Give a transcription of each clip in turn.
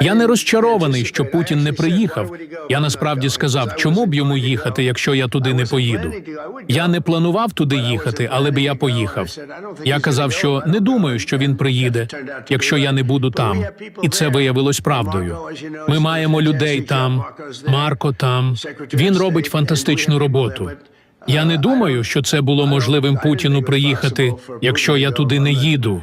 Я не розчарований, що Путін не приїхав. Я насправді сказав, чому б йому їхати, якщо я туди не поїду. Я не планував туди їхати, але б я поїхав. Я казав, що не думаю, що він приїде, якщо я не буду там. І це виявилось правдою. Ми маємо людей там. Марко там. Він робить фантастичну роботу. Я не думаю, що це було можливим Путіну приїхати, якщо я туди не їду.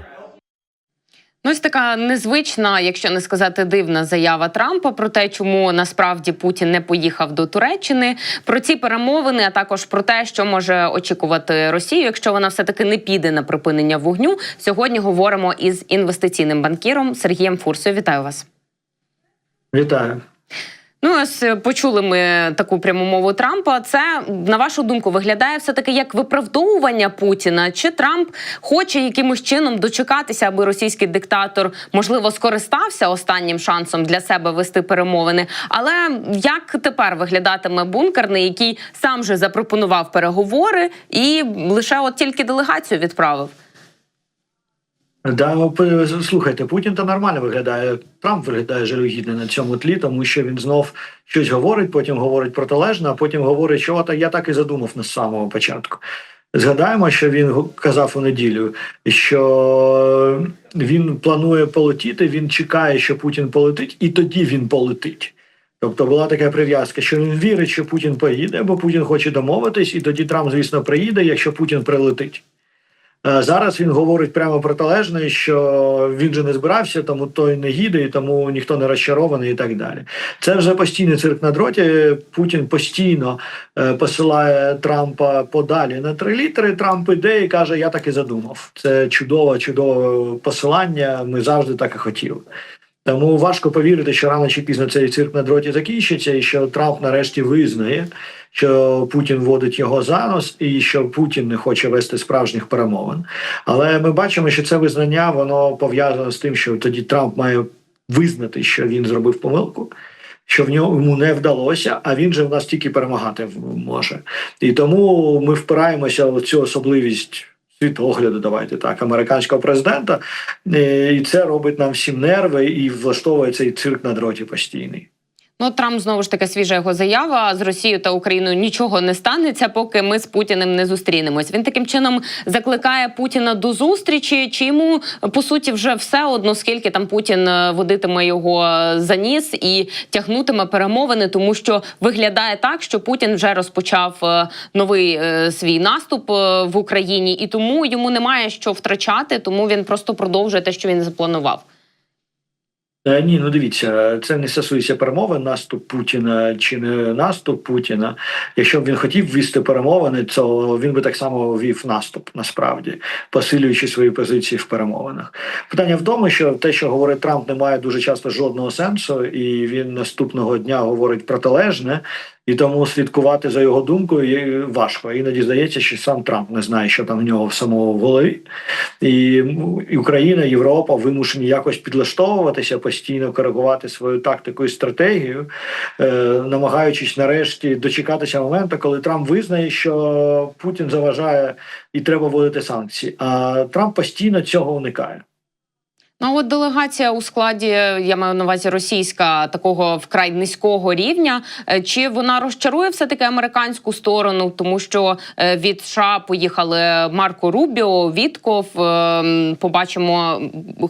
Ну, ось така незвична, якщо не сказати дивна заява Трампа про те, чому насправді Путін не поїхав до Туреччини. Про ці перемовини, а також про те, що може очікувати Росію, якщо вона все таки не піде на припинення вогню. Сьогодні говоримо із інвестиційним банкіром Сергієм Фурсою. Вітаю вас. Вітаю. Ну, ось е, почули ми таку пряму мову Трампа. Це на вашу думку виглядає все таки як виправдовування Путіна? Чи Трамп хоче якимось чином дочекатися, аби російський диктатор можливо скористався останнім шансом для себе вести перемовини? Але як тепер виглядатиме бункерний, який сам же запропонував переговори і лише от тільки делегацію відправив? Да, слухайте, Путін то нормально виглядає. Трамп виглядає жалюгідно на цьому тлі, тому що він знов щось говорить, потім говорить протилежно, а потім говорить, що от я так і задумав на самого початку. Згадаємо, що він казав у неділю, що він планує полетіти, він чекає, що Путін полетить, і тоді він полетить. Тобто була така прив'язка, що він вірить, що Путін поїде, бо Путін хоче домовитись, і тоді Трамп, звісно, приїде, якщо Путін прилетить. Е, Зараз він говорить прямо протилежне, що він же не збирався, тому той не їде, і тому ніхто не розчарований і так далі. Це вже постійний цирк на дроті. Путін постійно е, посилає Трампа подалі на три літери. Трамп іде і каже: Я так і задумав. Це чудове, чудове посилання. Ми завжди так і хотіли. Тому важко повірити, що рано чи пізно цей цирк на дроті закінчиться, і що Трамп нарешті визнає, що Путін водить його за нос, і що Путін не хоче вести справжніх перемовин. Але ми бачимо, що це визнання воно пов'язано з тим, що тоді Трамп має визнати, що він зробив помилку. Що в нього йому не вдалося, а він же в нас тільки перемагати може. І тому ми впираємося в цю особливість світогляду, давайте так, американського президента, Е, і це робить нам всім нерви і влаштовує цей цирк на дроті постійний. Ну, Трамп знову ж таки свіжа його заява з Росією та Україною нічого не станеться, поки ми з Путіним не зустрінемось. Він таким чином закликає Путіна до зустрічі. Чи йому по суті вже все одно, скільки там Путін е, водитиме його за ніс і тягнутиме перемовини, тому що виглядає так, що Путін вже розпочав е, новий е, свій наступ в Україні, і тому йому немає що втрачати, тому він просто продовжує те, що він запланував. Е, Ні, ну дивіться, це не стосується перемови наступ Путіна чи не наступ Путіна. Якщо б він хотів вести перемовини, то він би так само вів наступ насправді, посилюючи свої позиції в перемовинах. Питання в тому, що те, що говорить Трамп, не має дуже часто жодного сенсу, і він наступного дня говорить протилежне. І тому слідкувати за його думкою є важко. Іноді здається, що сам Трамп не знає, що там в нього в самого в голові. І Україна, Європа вимушені якось підлаштовуватися, постійно коригувати свою тактику і стратегію, е, намагаючись нарешті дочекатися моменту, коли Трамп визнає, що Путін заважає і треба вводити санкції. А Трамп постійно цього уникає. Ну, от делегація у складі, я маю на увазі російська, такого вкрай низького рівня. Е, Чи вона розчарує все таки американську сторону, тому що е, від США поїхали Марко Рубіо, Вітков. е, Побачимо,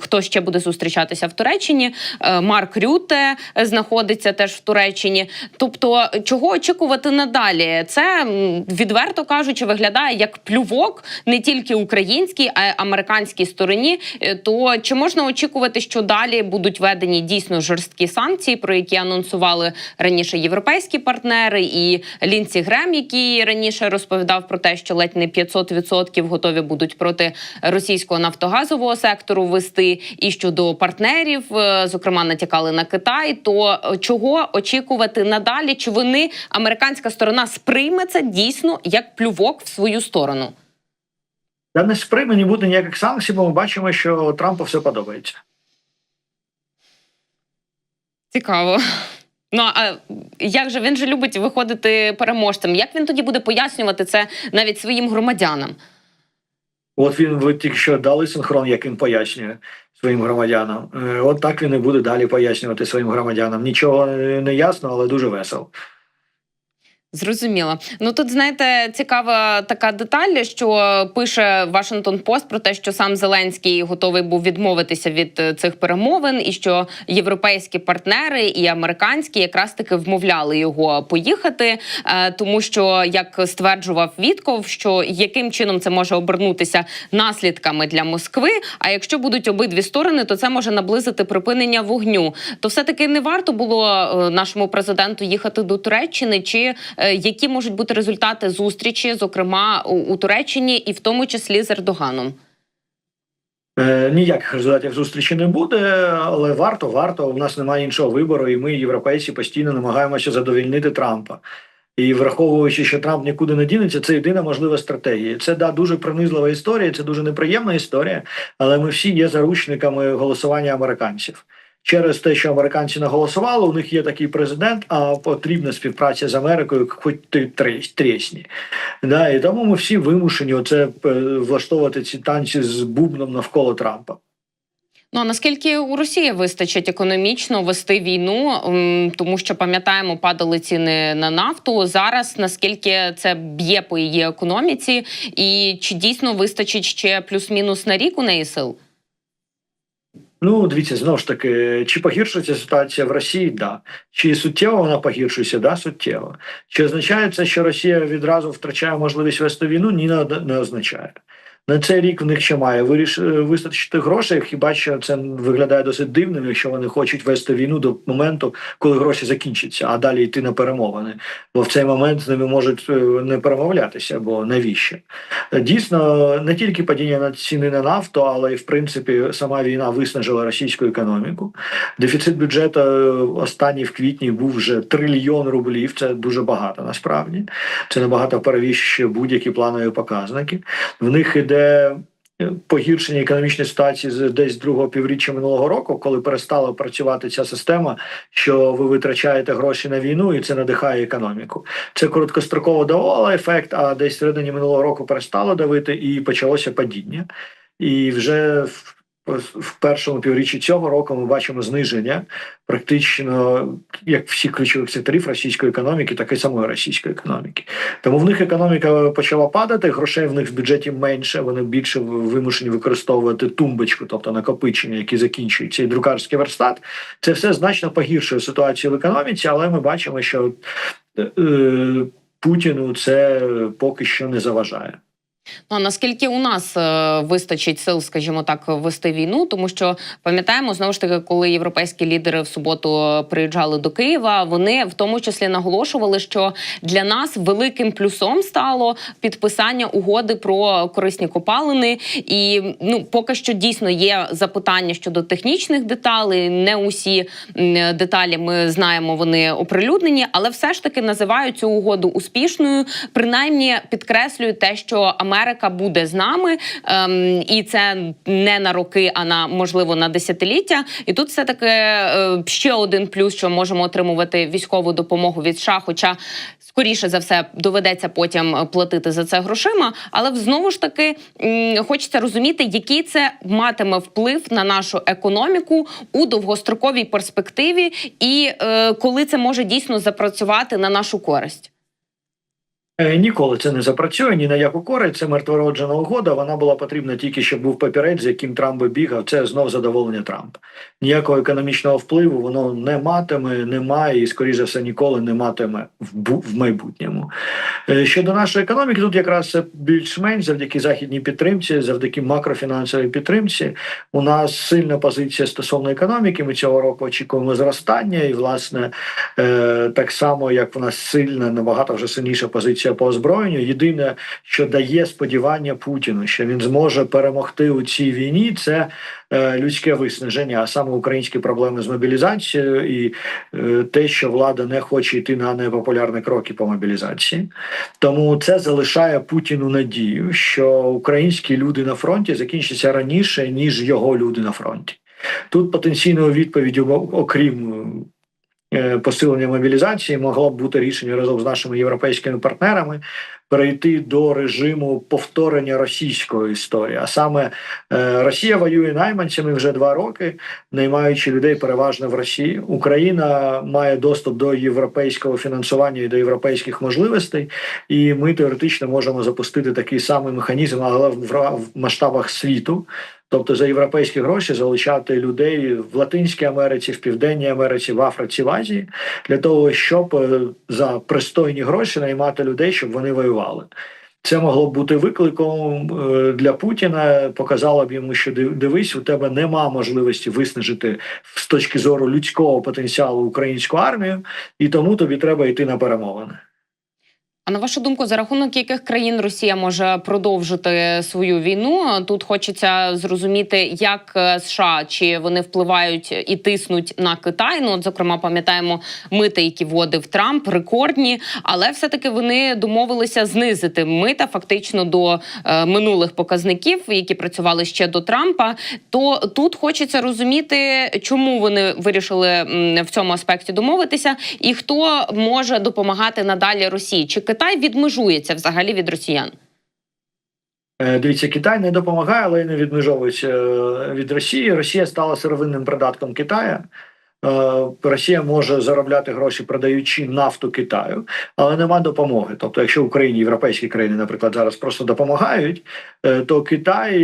хто ще буде зустрічатися в Туреччині. Марк Рюте знаходиться теж в Туреччині. Тобто, чого очікувати надалі? Це відверто кажучи, виглядає як плювок не тільки українській, а й американській стороні. То чи можна очікувати, що далі будуть введені дійсно жорсткі санкції, про які анонсували раніше європейські партнери, і Лінсі Грем, який раніше розповідав про те, що ледь не 500% готові будуть проти російського нафтогазового сектору вести, і щодо партнерів, е, зокрема, натякали на Китай. То чого очікувати надалі? Чи вони американська сторона сприйме це дійсно як плювок в свою сторону? Та не сприйме не буде ніяких санкцій, бо ми бачимо, що Трампу все подобається. Цікаво. Ну а як же він же любить виходити переможцем? Як він тоді буде пояснювати це навіть своїм громадянам? От він ви тільки що дали синхрон, як він пояснює своїм громадянам. Е, От так він і буде далі пояснювати своїм громадянам. Нічого не ясно, але дуже весело. Зрозуміло. Ну тут знаєте, цікава така деталь, що пише Вашингтон Пост про те, що сам Зеленський готовий був відмовитися від е, цих перемовин, і що європейські партнери і американські якраз таки вмовляли його поїхати, е, тому що як стверджував Вітков, що яким чином це може обернутися наслідками для Москви. А якщо будуть обидві сторони, то це може наблизити припинення вогню. То все таки не варто було е, нашому президенту їхати до Туреччини, чи які можуть бути результати зустрічі, зокрема у, у Туреччині, і в тому числі з Ердоганом. Е, Ніяких результатів зустрічі не буде, але варто, варто. У нас немає іншого вибору, і ми, європейці, постійно намагаємося задовільнити Трампа. І враховуючи, що Трамп нікуди не дінеться, це єдина можлива стратегія. Це да дуже принизлива історія, це дуже неприємна історія, але ми всі є заручниками голосування американців. Через те, що американці наголосували, у них є такий президент, а потрібна співпраця з Америкою, хоч ти тресні. Да, і тому ми всі вимушені оце е, влаштовувати ці танці з бубном навколо Трампа. Ну а наскільки у Росії вистачить економічно вести війну, тому що пам'ятаємо, падали ціни на нафту. Зараз наскільки це б'є по її економіці, і чи дійсно вистачить ще плюс-мінус на рік у неї сил? Ну, дивіться, знову ж таки, чи погіршується ситуація в Росії? Да. Чи суттєво вона погіршується? Да, суттєво. Чи означає це, що Росія відразу втрачає можливість вести війну? Ні, не, означає. На цей рік в них ще має виріш... вистачити грошей. Хіба що це виглядає досить дивним, якщо вони хочуть вести війну до моменту, коли гроші закінчаться, а далі йти на перемовини. Бо в цей момент з ними можуть е, не перемовлятися, бо навіщо? Дійсно, не тільки падіння на ціни на нафту, але й в принципі сама війна виснажила російську економіку. Дефіцит бюджету е, останній в квітні був вже трильйон рублів. Це дуже багато насправді. Це набагато перевіщує будь-які планові показники. В них іде погіршення економічної ситуації з десь другого півріччя минулого року, коли перестала працювати ця система, що ви витрачаєте гроші на війну, і це надихає економіку. Це короткостроково давало ефект, а десь середині минулого року перестало давити і почалося падіння. І вже в першому півріччі цього року ми бачимо зниження практично як всіх ключових секторів російської економіки, так і самої російської економіки. Тому в них економіка почала падати, грошей в них в бюджеті менше. Вони більше вимушені використовувати тумбочку, тобто накопичення, які закінчуються, і друкарський верстат. Це все значно погіршує ситуацію в економіці, але ми бачимо, що е, Путіну це поки що не заважає. Ну а наскільки у нас е, вистачить сил, скажімо так, вести війну, тому що пам'ятаємо знову ж таки, коли європейські лідери в суботу приїжджали до Києва, вони в тому числі наголошували, що для нас великим плюсом стало підписання угоди про корисні копалини. І ну поки що дійсно є запитання щодо технічних деталей. Не усі деталі ми знаємо, вони оприлюднені, але все ж таки називають цю угоду успішною. Принаймні підкреслюють те, що Америка Америка буде з нами, ем, і це не на роки, а на можливо на десятиліття. І тут все таки е, ще один плюс, що можемо отримувати військову допомогу від США, хоча скоріше за все доведеться потім платити за це грошима. Але знову ж таки м, хочеться розуміти, який це матиме вплив на нашу економіку у довгостроковій перспективі, і е, коли це може дійсно запрацювати на нашу користь. Е, Ніколи це не запрацює ні на яку користь. Це мертвороджена угода. Вона була потрібна тільки, щоб був папірець, з яким Трамп бігав. Це знов задоволення Трампа. Ніякого економічного впливу воно не матиме, немає і, скоріше за все, ніколи не матиме в, в майбутньому. Е, Щодо нашої економіки, тут якраз це більш-менш завдяки західній підтримці, завдяки макрофінансовій підтримці. У нас сильна позиція стосовно економіки. Ми цього року очікуємо зростання, і власне е, так само як в нас сильна, набагато вже сильніша позиція по озброєнню. Єдине, що дає сподівання Путіну, що він зможе перемогти у цій війні, це е, людське виснаження, а саме українські проблеми з мобілізацією і е, те, що влада не хоче йти на непопулярні кроки по мобілізації. Тому це залишає Путіну надію, що українські люди на фронті закінчаться раніше ніж його люди на фронті. Тут потенційною відповіддю, окрім посилення мобілізації могло б бути рішення разом з нашими європейськими партнерами перейти до режиму повторення російської історії. А саме е, Росія воює найманцями вже два роки, наймаючи людей переважно в Росії. Україна має доступ до європейського фінансування і до європейських можливостей, і ми теоретично можемо запустити такий самий механізм, але в масштабах світу. Тобто за європейські гроші залучати людей в Латинській Америці, в Південній Америці, в Африці, в Азії для того, щоб е, за пристойні гроші наймати людей, щоб вони воювали. Це могло б бути викликом е, для Путіна. Показало б йому, що дивись, у тебе нема можливості виснажити з точки зору людського потенціалу українську армію, і тому тобі треба йти на перемовини. А на вашу думку, за рахунок яких країн Росія може продовжити свою війну? Тут хочеться зрозуміти, як е, США чи вони впливають і тиснуть на Китай. Ну, от, зокрема, пам'ятаємо мити, які вводив Трамп, рекордні, але все-таки вони домовилися знизити мита фактично до е, минулих показників, які працювали ще до Трампа. То тут хочеться розуміти, чому вони вирішили в цьому аспекті домовитися, і хто може допомагати надалі Росії? Чи Китай відмежується взагалі від росіян? Е, Дивіться, Китай не допомагає, але й не відмежовується е, від Росії. Росія стала сировинним придатком Китаю. Е, Росія може заробляти гроші, продаючи нафту Китаю, але нема допомоги. Тобто, якщо Україні, європейські країни, наприклад, зараз просто допомагають, то Китай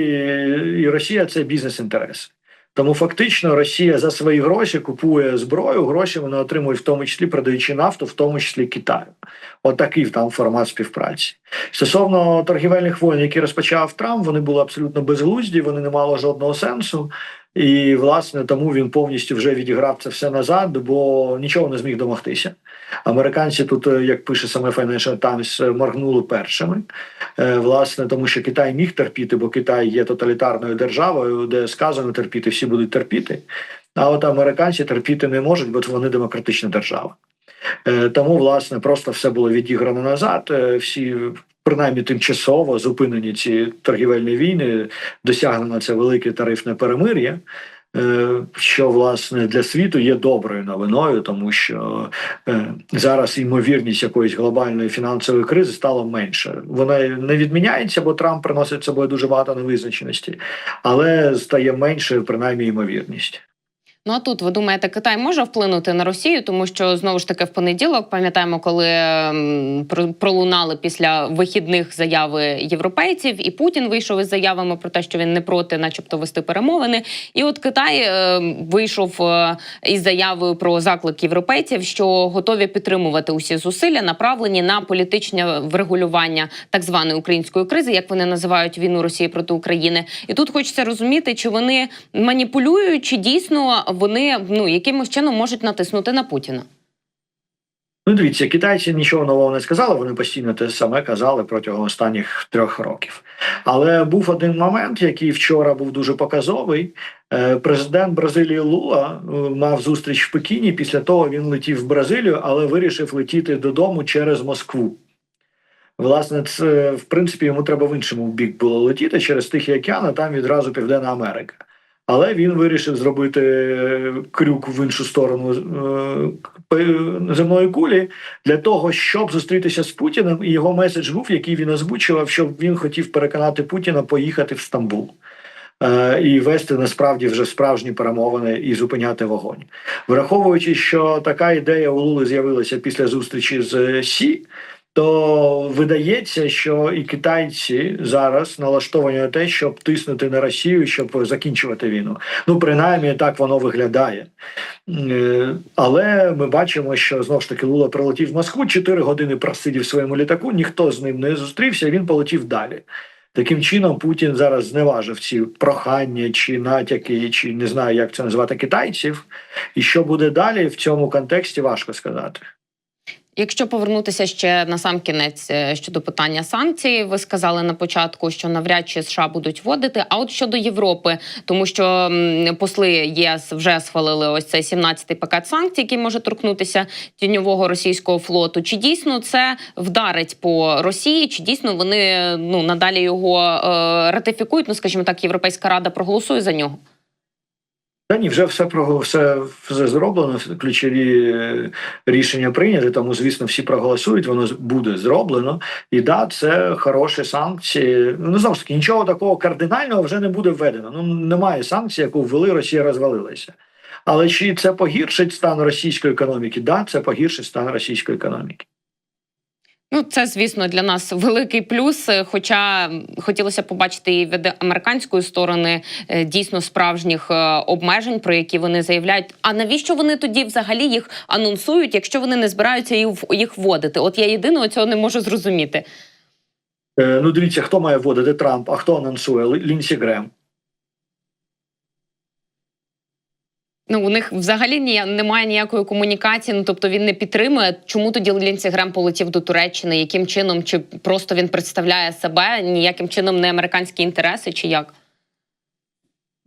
і Росія це бізнес-інтерес. Тому фактично Росія за свої гроші купує зброю, гроші вона отримує, в тому числі продаючи нафту, в тому числі Китаю. Отакий там формат співпраці. Стосовно торгівельних воєн, які розпочав Трамп, вони були абсолютно безглузді, вони не мали жодного сенсу. І власне тому він повністю вже відіграв це все назад, бо нічого не зміг домогтися. Американці тут, е, як пише саме Financial Times, е, моргнули першими. Е, Власне, тому що Китай міг терпіти, бо Китай є тоталітарною державою, де сказано терпіти, всі будуть терпіти. А от американці терпіти не можуть, бо вони демократична держава. Тому, власне, просто все було відіграно назад. Всі, принаймні, тимчасово зупинені ці торгівельні війни, досягнено це велике тарифне перемир'я. е, Що власне для світу є доброю новиною, тому що е, зараз ймовірність якоїсь глобальної фінансової кризи стала менше. Вона не відміняється, бо Трамп приносить з собою дуже багато невизначеності, але стає менше, принаймні, ймовірність. Ну а тут ви думаєте, Китай може вплинути на Росію, тому що знову ж таки в понеділок пам'ятаємо, коли ем, пролунали після вихідних заяви європейців, і Путін вийшов із заявами про те, що він не проти, начебто, вести перемовини. І от Китай ем, вийшов е, із заявою про заклик європейців, що готові підтримувати усі зусилля, направлені на політичне врегулювання так званої української кризи, як вони називають війну Росії проти України. І тут хочеться розуміти, чи вони маніпулюють, чи дійсно вони ну якимось чином можуть натиснути на Путіна. Ну, дивіться, китайці нічого нового не сказали. Вони постійно те саме казали протягом останніх трьох років. Але був один момент, який вчора був дуже показовий. Е, Президент Бразилії Лула е, мав зустріч в Пекіні. Після того він летів в Бразилію, але вирішив летіти додому через Москву. Власне, це в принципі йому треба в іншому бік було летіти через Тихий океан, а там відразу Південна Америка. Але він вирішив зробити е, крюк в іншу сторону е, земної кулі для того, щоб зустрітися з Путіним. І його меседж був, який він озвучував, щоб він хотів переконати Путіна поїхати в Стамбул. е, І вести насправді вже справжні перемовини і зупиняти вогонь, враховуючи, що така ідея у Лули з'явилася після зустрічі з Сі, то видається, що і китайці зараз налаштовані на те, щоб тиснути на Росію, щоб закінчувати війну. Ну, принаймні, так воно виглядає. Е, Але ми бачимо, що знову ж таки Лула прилетів в Москву, 4 години просидів в своєму літаку, ніхто з ним не зустрівся, він полетів далі. Таким чином, Путін зараз зневажив ці прохання чи натяки, чи не знаю, як це назвати китайців. І що буде далі в цьому контексті, важко сказати. Якщо повернутися ще на сам кінець е, щодо питання санкцій, ви сказали на початку, що навряд чи США будуть вводити. А от щодо Європи, тому що посли єС вже схвалили ось цей 17-й пакет санкцій, який може торкнутися тіньового російського флоту. Чи дійсно це вдарить по Росії? Чи дійсно вони ну надалі його е, ратифікують? Ну скажімо так, Європейська рада проголосує за нього? Та ні, вже все все, все зроблено. Ключові е, рішення прийняті. Тому, звісно, всі проголосують. Воно буде зроблено. І да, це хороші санкції. Ну знову ж таки, нічого такого кардинального вже не буде введено. Ну немає санкцій, яку ввели Росія розвалилася. Але чи це погіршить стан російської економіки? Да, це погіршить стан російської економіки. Ну, це звісно для нас великий плюс. е, Хоча хотілося побачити і від американської сторони е, дійсно справжніх е, обмежень, про які вони заявляють. А навіщо вони тоді взагалі їх анонсують, якщо вони не збираються їх вводити? От я єдиного цього не можу зрозуміти. Ну, дивіться, хто має вводити Трамп, а хто анонсує Лінсі Грем. Ну у них взагалі ні, немає ніякої комунікації. Ну тобто він не підтримує. Чому тоді Лінсі Грем полетів до Туреччини? Яким чином? Чи просто він представляє себе ніяким чином не американські інтереси, чи як?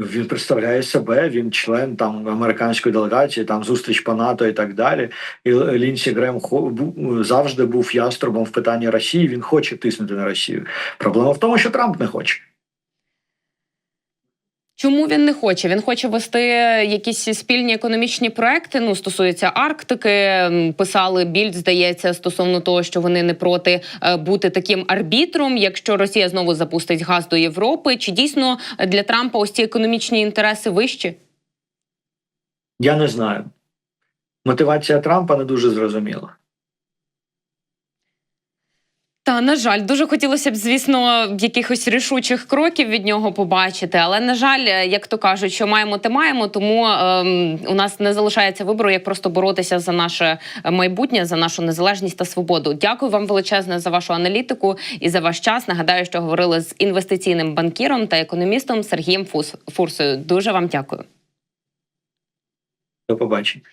Він представляє себе, він член там американської делегації, там зустріч по НАТО і так далі. І Лінсі Грем завжди був яструбом в питанні Росії. Він хоче тиснути на Росію. Проблема в тому, що Трамп не хоче. Чому він не хоче? Він хоче вести якісь спільні економічні проекти. Ну стосується Арктики. Писали більд, здається, стосовно того, що вони не проти е, бути таким арбітром, якщо Росія знову запустить газ до Європи. Чи дійсно для Трампа ось ці економічні інтереси вищі? Я не знаю. Мотивація Трампа не дуже зрозуміла. Та на жаль, дуже хотілося б, звісно, якихось рішучих кроків від нього побачити. Але на жаль, як то кажуть, що маємо, те маємо. Тому ем, у нас не залишається вибору, як просто боротися за наше майбутнє, за нашу незалежність та свободу. Дякую вам величезне за вашу аналітику і за ваш час. Нагадаю, що говорили з інвестиційним банкіром та економістом Сергієм Фурсою. Дуже вам дякую. До побачення.